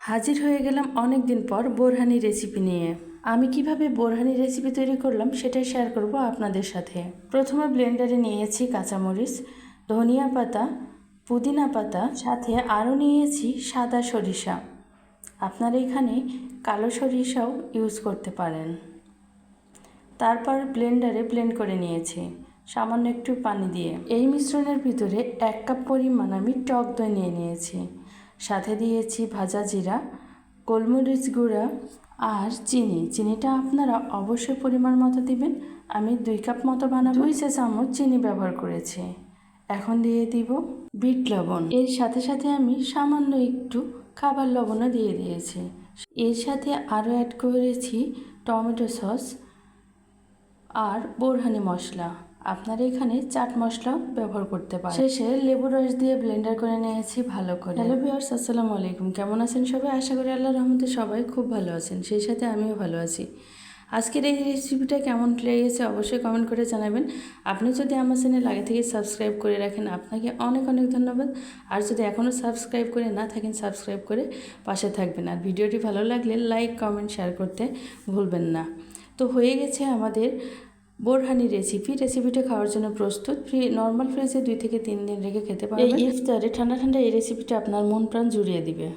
হাজির হয়ে গেলাম অনেক দিন পর বোরহানি রেসিপি নিয়ে। আমি কীভাবে বোরহানি রেসিপি তৈরি করলাম সেটাই শেয়ার করব আপনাদের সাথে। প্রথমে ব্লেন্ডারে নিয়েছি কাঁচামরিচ, ধনিয়া পাতা, পুদিনা পাতা, সাথে আরও নিয়েছি সাদা সরিষা। আপনারা এখানে কালো সরিষাও ইউজ করতে পারেন। তারপর ব্লেন্ডারে ব্লেন্ড করে নিয়েছি, সামান্য একটু পানি দিয়ে। এই মিশ্রণের ভিতরে এক কাপ পরিমাণ আমি টক দই নিয়ে নিয়েছি। সাথে দিয়েছি ভাজা জিরা, গোলমরিচ গুঁড়া আর চিনি। চিনিটা আপনারা অবশ্যই পরিমাণ মতো দিবেন। আমি দুই কাপ মতো বানাবো। দুই চা চামচ চিনি ব্যবহার করেছি। এখন দিয়ে দিব বিট লবণ। এর সাথে সাথে আমি সামান্য একটু খাবার লবণও দিয়ে দিয়েছি। এর সাথে আরও অ্যাড করেছি টমেটো সস। আর বোরহানি মশলা। আপনারা এখানে চাট মশলা ব্যবহার করতে পারেন। শেষে লেবু রস দিয়ে ব্লেন্ডার করে নিয়েছি ভালো করে। হ্যালো ভিউয়ার্স, আসসালামু আলাইকুম। কেমন আছেন সবাই? আশা করি আল্লাহর রহমতে সবাই খুব ভালো আছেন। সেই সাথে আমিও ভালো আছি। আজকের এই রেসিপিটা কেমন লেগেছে অবশ্যই কমেন্ট করে জানাবেন। আপনি যদি আমার চ্যানেল আগে থেকে সাবস্ক্রাইব করে রাখেন, আপনাকে অনেক অনেক ধন্যবাদ। আর যদি এখনও সাবস্ক্রাইব করে না থাকেন সাবস্ক্রাইব করে পাশে থাকবেন। আর ভিডিওটি ভালো লাগলে লাইক কমেন্ট শেয়ার করতে ভুলবেন না। তো হয়ে গেছে আমাদের বোরহানি রেসিপি রেসিপিটা খাওয়ার জন্য প্রস্তুত। ফ্রি নর্মাল ফ্রিজে দুই থেকে তিন দিন রেখে খেতে পারবেন। এই ইফতারে ঠান্ডা ঠান্ডা এই রেসিপিটা আপনার মন প্রাণ জুড়িয়ে দিবে।